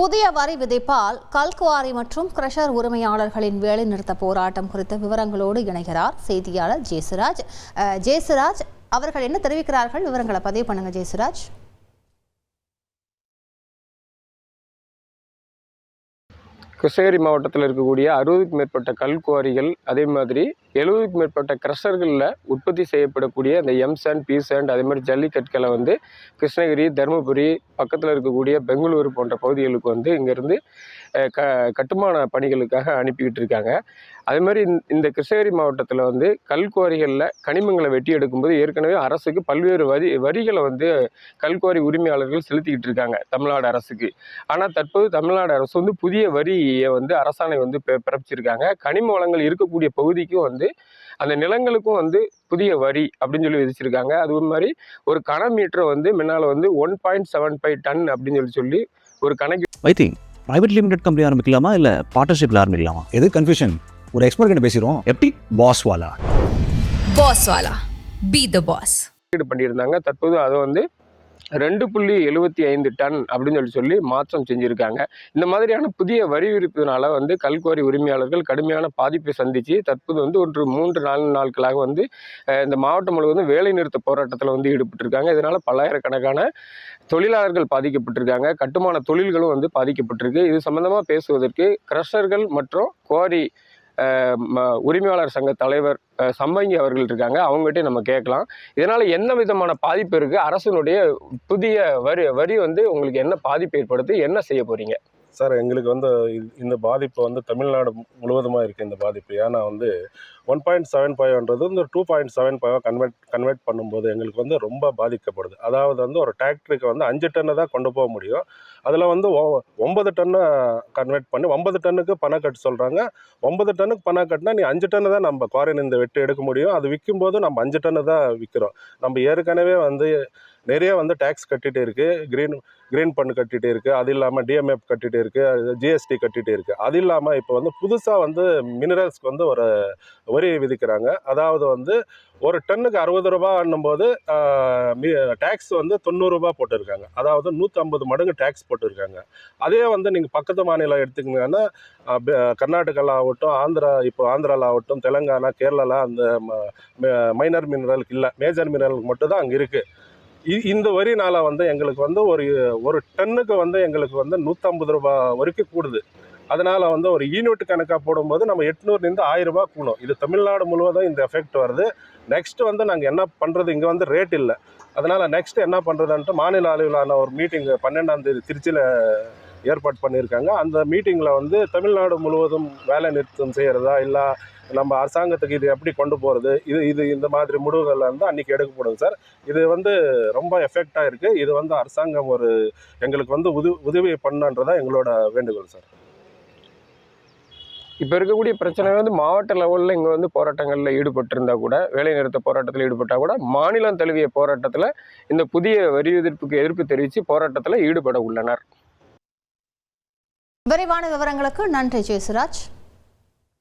புதிய வரி விதிப்பால் கல்குவாரி மற்றும் கிரஷர் உரிமையாளர்களின் வேலைநிறுத்த போராட்டம் குறித்த விவரங்களோடு இணைகிறார் செய்தியாளர் ஜேசுராஜ். அஹ், ஜேசுராஜ் அவர்கள் என்ன தெரிவிக்கிறார்கள்? விவரங்களை பதிவு பண்ணுங்க ஜேசுராஜ். கிருஷ்ணகிரி மாவட்டத்தில் இருக்கக்கூடிய அறுபதுக்கும் மேற்பட்ட கல்குவாரிகள் அதே மாதிரி எழுபதுக்கு மேற்பட்ட கிரஷர்களில் உற்பத்தி செய்யப்படக்கூடிய அந்த எம் சாண்ட் பி சாண்ட் அதே மாதிரி ஜல்லிக்கற்களை வந்து கிருஷ்ணகிரி தருமபுரி பக்கத்தில் இருக்கக்கூடிய பெங்களூரு போன்ற பகுதிகளுக்கு வந்து இங்கேருந்து க கட்டுமான பணிகளுக்காக அனுப்பிக்கிட்டு இருக்காங்க. அதே மாதிரி இந்த- இந்த கிருஷ்ணகிரி மாவட்டத்தில் வந்து கல்குவாரிகளில் கனிமங்களை வெட்டி எடுக்கும்போது ஏற்கனவே அரசுக்கு பல்வேறு வரி வரிகளை வந்து கல்குவாரி உரிமையாளர்கள் செலுத்திக்கிட்டு இருக்காங்க தமிழ்நாடு அரசுக்கு. ஆனால் தற்போது தமிழ்நாடு அரசு வந்து புதிய வரியை வந்து அரசாணை வந்து பிறப்பிச்சிருக்காங்க. கனிம வளங்கள் இருக்கக்கூடிய பகுதிக்கும் வந்து அந்த நிலங்களுக்கும் வந்து புதிய வரி அப்படின்னு சொல்லி விதிச்சிருக்காங்க. அது மாதிரி ஒரு கன மீட்டரை வந்து முன்னால் வந்து one point seven five ton அப்படின்னு சொல்லி சொல்லி ஒரு கணக்கு வைத்தி பிரைவேட் லிமிடெட் கம்பெனி ஆரம்பிக்கலாமா இல்லை பார்ட்னர்ஷிப்பில் ஆரம்பிக்கலாமா? எது கன்ஃபியூஷன் ஒரு எக்ஸ்பர்ட் கிட்ட பேசிடுவோம். எப்படி? பாஸ் வாலா? Boss Wala. Be the boss. முதலீடு பண்ணியிருந்தாங்க. தற்போது அதை வந்து ரெண்டு புள்ளி எழுபத்தி ஐந்து டன் அப்படின்னு சொல்லி சொல்லி மாற்றம் செஞ்சுருக்காங்க. இந்த மாதிரியான புதிய வரி விதிப்பினால வந்து கல்குவாரி உரிமையாளர்கள் கடுமையான பாதிப்பை சந்தித்து தற்போது வந்து ஒன்று மூன்று நாலு நாட்களாக வந்து இந்த மாவட்டம் முழுவதும் வேலைநிறுத்த போராட்டத்தில் வந்து ஈடுபட்டிருக்காங்க. இதனால் பல்லாயிரக்கணக்கான தொழிலாளர்கள் பாதிக்கப்பட்டிருக்காங்க. கட்டுமான தொழில்களும் வந்து பாதிக்கப்பட்டிருக்கு. இது சம்பந்தமாக பேசுவதற்கு கிரஷர்கள் மற்றும் குவாரி உரிமையாளர் சங்க தலைவர் சம்பங்கி அவர்கள் இருக்காங்க. அவங்ககிட்ட நம்ம கேட்கலாம். இதனால் என்ன விதமான பாதிப்பு இருக்குது அரசினுடைய புதிய வரி வரி வந்து உங்களுக்கு என்ன பாதிப்பு ஏற்படுத்து என்ன செய்ய போகிறீங்க சார் எங்களுக்கு வந்து இந்த பாதிப்பு வந்து தமிழ்நாடு முழுவதுமாக இருக்குது இந்த பாதிப்பு. ஏன்னா வந்து ஒன் பாயிண்ட் செவன் ஃபைவ்ன்றது இந்த two point seven five convert convert பண்ணும்போது எங்களுக்கு வந்து ரொம்ப பாதிக்கப்படுது. அதாவது வந்து ஒரு டிராக்டருக்கு வந்து அஞ்சு டன்னு தான் கொண்டு போக முடியும். அதில் வந்து ஒன்பது டன்னு கன்வெர்ட் பண்ணி ஒன்பது டன்னுக்கு பணம் கட்டு சொல்கிறாங்க ஒன்பது டன்னுக்கு பணம் கட்டினா நீ அஞ்சு டன்னு தான் நம்ம குவாரின் இந்த வெட்டு எடுக்க முடியும். அது விற்கும்போது நம்ம அஞ்சு டன்னு தான் விற்கிறோம் நம்ம ஏற்கனவே வந்து நிறைய வந்து டேக்ஸ் கட்டிகிட்டே இருக்குது க்ரீன் க்ரீன் பண்ணு கட்டிகிட்டே இருக்குது அது இல்லாமல் டிஎம்எஃப் கட்டிகிட்டே இருக்குது ஜிஎஸ்டி கட்டிகிட்டே இருக்குது அது இல்லாமல் இப்போ வந்து புதுசாக வந்து மினரல்ஸ்க்கு வந்து ஒரு வரி விதிக்கிறாங்க. அதாவது வந்து ஒரு டன்னுக்கு அறுபது ரூபான்னும் போது டேக்ஸ் வந்து தொண்ணூறுரூபா போட்டிருக்காங்க. அதாவது நூற்றம்பது மடங்கு டேக்ஸ் போட்டிருக்காங்க. அதே வந்து நீங்கள் பக்கத்து மாநிலம் எடுத்துக்கிங்கன்னா கர்நாடகாவில் ஆகட்டும் ஆந்திரா இப்போ ஆந்திராவில் ஆகட்டும் தெலுங்கானா கேரளாவில் அந்த மைனர் மினரலுக்கு இல்லை. மேஜர் மினரலுக்கு மட்டும்தான் அங்கே இருக்குது இந்த வரினால வந்து எங்களுக்கு வந்து ஒரு ஒரு டன்னுக்கு வந்து எங்களுக்கு வந்து நூற்றம்பது ரூபா வரைக்கும் கூடுது. அதனால் வந்து ஒரு யூனிட் கணக்காக போடும்போது நம்ம எட்நூறுலேருந்து ஆயிரம் ரூபாய் கூடும். இது தமிழ்நாடு முழுவதும் இந்த எஃபெக்ட் வருது. நெக்ஸ்ட் வந்து நாங்கள் என்ன பண்ணுறது இங்கே வந்து ரேட் இல்லை. அதனால் நெக்ஸ்ட் என்ன பண்ணுறதுன்ட்டு மாநில அளவிலான ஒரு மீட்டிங் பன்னெண்டாம் தேதி திருச்சியில் ஏற்பாடு பண்ணியிருக்காங்க. அந்த மீட்டிங்கில் வந்து தமிழ்நாடு முழுவதும் வேலை நிறுத்தம் செய்கிறதா இல்லை நம்ம அரசாங்கத்துக்கு இது எப்படி கொண்டு போகிறது இது இது இந்த மாதிரி முடிவுகள் வந்து அன்றைக்கி எடுக்கப்படும் சார். இது வந்து ரொம்ப எஃபெக்டாக இருக்குது இது வந்து அரசாங்கம் ஒரு எங்களுக்கு வந்து உதவி உதவி பண்ணுன்றதா எங்களோட வேண்டுகோள் சார். இப்போ இருக்கக்கூடிய பிரச்சனை வந்து மாவட்ட லெவலில் இங்கே வந்து போராட்டங்களில் ஈடுபட்டிருந்தா கூட வேலைநிறுத்த போராட்டத்தில் ஈடுபட்டால் கூட மாநிலம் தழுவிய போராட்டத்தில் இந்த புதிய வரி எதிர்ப்புக்கு எதிர்ப்பு தெரிவித்து போராட்டத்தில் ஈடுபட உள்ளனர். விரைவான விவரங்களுக்கு நன்றி ஜெயசுராஜ்.